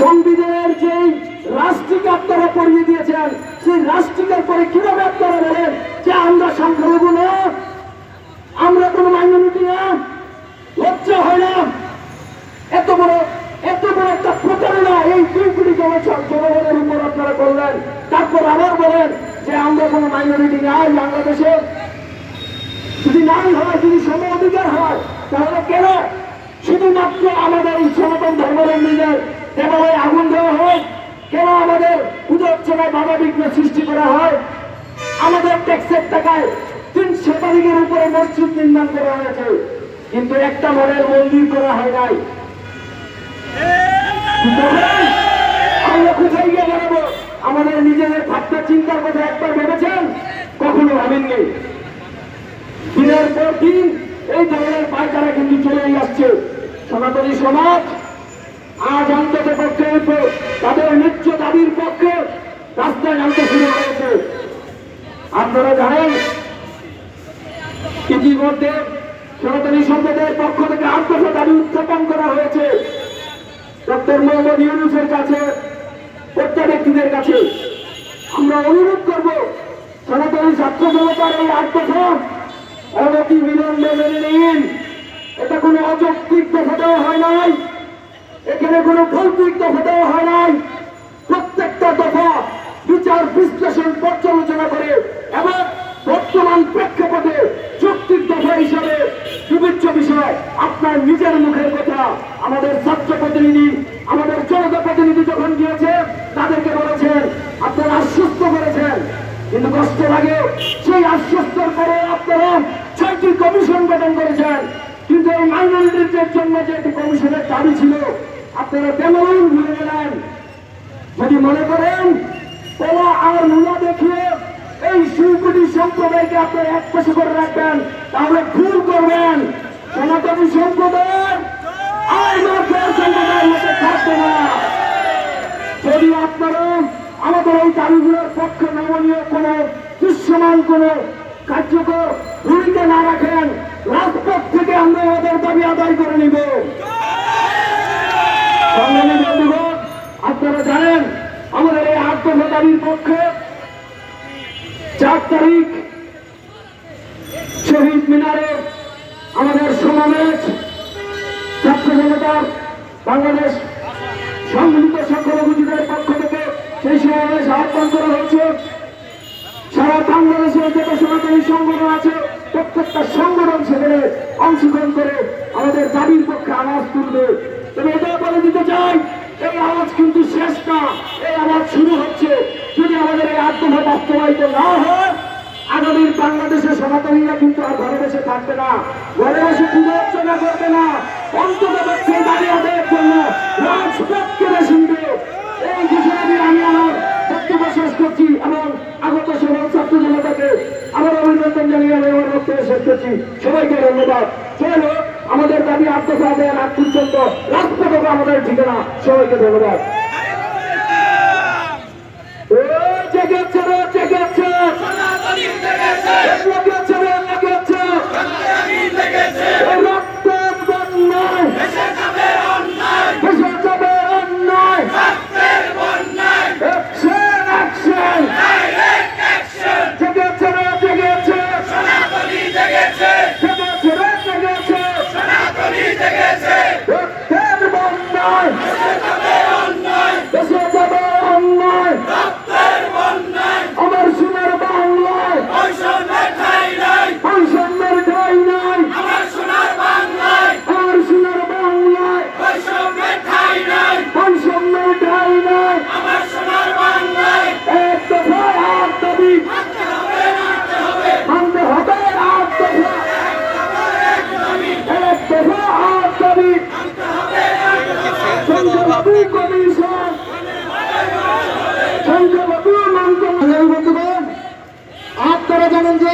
সংবিধানের যেই রাষ্ট্রকে আপনারা পড়িয়ে দিয়েছেন, সেই রাষ্ট্রিকের পরে কীভাবে আপনারা বলেন যে আমরা সংখ্যালঘু না? আমরা কোনো মাইনরিটি না? লজ্জা হয় না? এত বড় এত বড় একটা প্রতারণা এই দুই কোটি জনগণের উপর আপনারা করলেন। তারপর আবার বলেন যে আমরা কোনো মাইনরিটি নাই বাংলাদেশে। যদি নাই হয়, যদি সম অধিকার হয়, তাহলে কেন? শুধুমাত্র আমাদের এই ধর্মাবলম্বীদের দেবালয়ে আগুন দেওয়া হয়, কেন আমাদের পুজো অর্চনায় বাধা বিঘ্ন সৃষ্টি করা হয়? আমাদের ট্যাক্সের টাকায় তিন শতাধিকের উপরে মসজিদ নির্মাণ করা হয়েছে। কিন্তু একটা মনের মন্দির করা হয় নাই। আমরা কোথায় গিয়ে আমাদের নিজেদের ভাবনা, চিন্তার কথা একবার ভেবেছেন? কখনো ভাবেননি। দিনের পর দিন এই ধরনের পায়তারা কিন্তু চলেই আসছে। সনাতনী সমাজ আজ অন্তত পক্ষে তাদের নিত্য দাবির পক্ষে রাস্তায় নামতে শুরু হয়েছে আপনারা জানেন, ইতিমধ্যে সনাতনী সম্প্রদায়ের পক্ষ থেকে দফা দাবি উত্থাপন করা হয়েছে। ডক্টর মোহাম্মদ ইউনুসের কাছে প্রত্যেক ব্যক্তিদের কাছে। আমরা অনুরোধ করব, সনাতনী ছাত্র জনতার এই দফা অনতি বিলম্বে মেনে নিন। এটা কোনো অযৌক্তিক দেওয়া হয় নাই। এখানে কোনো ভৌতিক দফা দেওয়া হয় নাই। প্রত্যেকটা দফা বিচার বিশ্লেষণ পর্যালোচনা করে এবং বর্তমান প্রেক্ষাপটে চুক্তির দফা হিসাবে বিবেচ্য বিষয় আপনার নিজের মুখের কথা, আমাদের ছাত্র প্রতিনিধি, আমাদের জনতা প্রতিনিধি যখন গিয়েছে, তাদেরকে বলেছেন, আপনারা আশ্বস্ত করেছেন। কিন্তু কষ্ট লাগে সেই আশ্বস্তর পরে আপনারা ছয়টি কমিশন গঠন করেছেন। কিন্তু এই মাইনরিটির জন্য যে একটি কমিশনের দাবি ছিল, আপনারা তেমন ভুলে গেলেন। যদি মনে করেন কলা আর মূলা দেখিয়ে এই শিল্পটি সম্প্রদায়কে আপনারা এক পাশে করে রাখবেন, তাহলে ভুল করবেন। সনাতনী সম্প্রদায়ের যদি আপনারা আমাদের এই দাবিগুলোর পক্ষে নমনীয় কোন, দৃশ্যমান কোন কার্যকর ভূমিকা না রাখেন, রাজপথ থেকে আদায় করে নিব। আপনারা জানেন, আমাদের এই আত্মহত্যা পক্ষে চার তারিখ শহীদ মিনারে আমাদের সমাবেশ, ছাত্র জনতার বাংলাদেশ সংগঠিত সংখ্যালঘুদের পক্ষ থেকে সেই সমাবেশ আহ্বান করা হয়েছে। সারা বাংলাদেশে যত সনাতনী সংগঠন আছে প্রত্যেকটা সংগঠন সেখানে অংশগ্রহণ করে আমাদের দাবির পক্ষে আওয়াজ তুলবে। তবে এটাও বলে দিতে চাই, এই আওয়াজ কিন্তু শেষ না। এই আওয়াজ শুরু হচ্ছে। যদি আমাদের এই আত্মভা বাস্তবায়িত না হয়, আগামীর বাংলাদেশে সনাতনীরা কিন্তু আর ঘরে বসে থাকবে না। ঘরে বসে পুজো অর্চনা করবে না। অন্তত দাঁড়িয়ে জন্য সবাইকে ধন্যবাদ। চলো আমাদের দাবি আত্মসা আদায়ের আগ পর্যন্ত লাখ টাকা আমাদের ঠিকানা সবাইকে ধন্যবাদ। ও জেগেছে রে আপনারা জানেন যে